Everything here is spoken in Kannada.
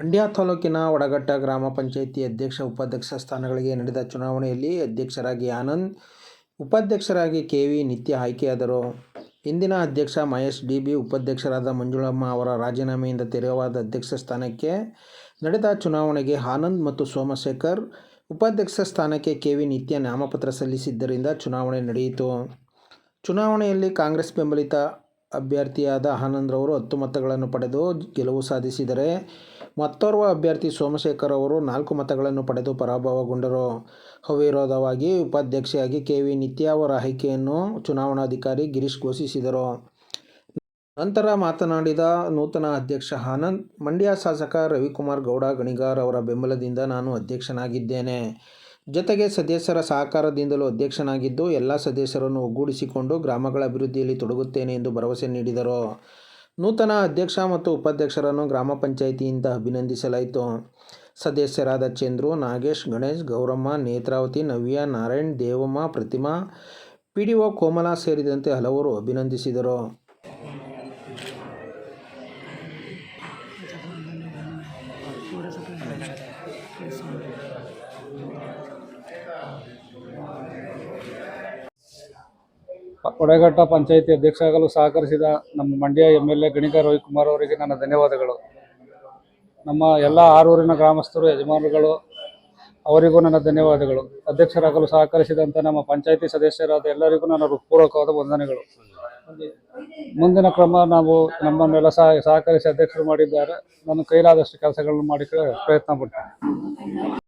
ಮಂಡ್ಯ ತಾಲೂಕಿನ ವಡಗಟ್ಟ ಗ್ರಾಮ ಪಂಚಾಯಿತಿ ಅಧ್ಯಕ್ಷ, ಉಪಾಧ್ಯಕ್ಷ ಸ್ಥಾನಗಳಿಗೆ ನಡೆದ ಚುನಾವಣೆಯಲ್ಲಿ ಅಧ್ಯಕ್ಷರಾಗಿ ಆನಂದ್, ಉಪಾಧ್ಯಕ್ಷರಾಗಿ ಕೆ ವಿ ನಿತ್ಯ ಆಯ್ಕೆಯಾದರು. ಇಂದಿನ ಅಧ್ಯಕ್ಷ ಮಹೇಶ್, ಡಿ ಬಿ ಉಪಾಧ್ಯಕ್ಷರಾದ ಮಂಜುಳಮ್ಮ ಅವರ ರಾಜೀನಾಮೆಯಿಂದ ತೆರವಾದ ಅಧ್ಯಕ್ಷ ಸ್ಥಾನಕ್ಕೆ ನಡೆದ ಚುನಾವಣೆಗೆ ಆನಂದ್ ಮತ್ತು ಸೋಮಶೇಖರ್ ಉಪಾಧ್ಯಕ್ಷ ಸ್ಥಾನಕ್ಕೆ ಕೆ ವಿ ನಿತ್ಯ ನಾಮಪತ್ರ ಸಲ್ಲಿಸಿದ್ದರಿಂದ ಚುನಾವಣೆ ನಡೆಯಿತು. ಚುನಾವಣೆಯಲ್ಲಿ ಕಾಂಗ್ರೆಸ್ ಬೆಂಬಲಿತ ಅಭ್ಯರ್ಥಿಯಾದ ಆನಂದ್ರವರು ಹತ್ತು ಮತಗಳನ್ನು ಪಡೆದು ಗೆಲುವು ಸಾಧಿಸಿದರೆ ಮತ್ತೋರ್ವ ಅಭ್ಯರ್ಥಿ ಸೋಮಶೇಖರ್ ಅವರು ನಾಲ್ಕು ಮತಗಳನ್ನು ಪಡೆದು ಪರಾಭವಗೊಂಡರು. ಅವಿರೋಧವಾಗಿ ಉಪಾಧ್ಯಕ್ಷೆಯಾಗಿ ಕೆ ವಿ ನಿತ್ಯ ಅವರ ಆಯ್ಕೆಯನ್ನು ಚುನಾವಣಾಧಿಕಾರಿ ಗಿರೀಶ್ ಘೋಷಿಸಿದರು. ನಂತರ ಮಾತನಾಡಿದ ನೂತನ ಅಧ್ಯಕ್ಷ ಆನಂದ್, ಮಂಡ್ಯ ಶಾಸಕ ರವಿಕುಮಾರ್ ಗೌಡ, ಗಣಿಗಾರ್ ಅವರ ಬೆಂಬಲದಿಂದ ನಾನು ಅಧ್ಯಕ್ಷನಾಗಿದ್ದೇನೆ. ಜೊತೆಗೆ ಸದಸ್ಯರ ಸಹಕಾರದಿಂದಲೂ ಅಧ್ಯಕ್ಷನಾಗಿದ್ದು ಎಲ್ಲ ಸದಸ್ಯರನ್ನು ಒಗ್ಗೂಡಿಸಿಕೊಂಡು ಗ್ರಾಮಗಳ ಅಭಿವೃದ್ಧಿಯಲ್ಲಿ ತೊಡಗುತ್ತೇನೆ ಎಂದು ಭರವಸೆ ನೀಡಿದರು. ನೂತನ ಅಧ್ಯಕ್ಷ ಮತ್ತು ಉಪಾಧ್ಯಕ್ಷರನ್ನು ಗ್ರಾಮ ಪಂಚಾಯಿತಿಯಿಂದ ಅಭಿನಂದಿಸಲಾಯಿತು. ಸದಸ್ಯರಾದ Chandru, Nagesh, Ganesh, Gowramma, Netravati, Navya, Narayan, Devamma, Prathima P D O Komala ಸೇರಿದಂತೆ ಹಲವರು ಅಭಿನಂದಿಸಿದರು. ಹೊಡೆಘಟ್ಟ ಪಂಚಾಯಿತಿ ಅಧ್ಯಕ್ಷ ಆಗಲು ಸಹಕರಿಸಿದ ನಮ್ಮ Mandya M L A Ganiga Ravikumar ಅವರಿಗೆ ನನ್ನ ಧನ್ಯವಾದಗಳು. ನಮ್ಮ ಎಲ್ಲ ಆರೂರಿನ ಗ್ರಾಮಸ್ಥರು, ಯಜಮಾನರುಗಳು, ಅವರಿಗೂ ನನ್ನ ಧನ್ಯವಾದಗಳು. ಅಧ್ಯಕ್ಷರಾಗಲು ಸಹಕರಿಸಿದಂಥ ನಮ್ಮ ಪಂಚಾಯಿತಿ ಸದಸ್ಯರಾದ ಎಲ್ಲರಿಗೂ ನನ್ನ ಹೃತ್ಪೂರ್ವಕವಾದ ವಂದನೆಗಳು. ಮುಂದಿನ ಕ್ರಮ ನಾವು ನಮ್ಮನ್ನೆಲ್ಲ ಸಹ ಸಹಕರಿಸಿ ಅಧ್ಯಕ್ಷರು ಮಾಡಿದ್ದಾರೆ. ನನ್ನ ಕೈಲಾದಷ್ಟು ಕೆಲಸಗಳನ್ನು ಮಾಡಿ ಪ್ರಯತ್ನ ಪಡ್ತೇನೆ.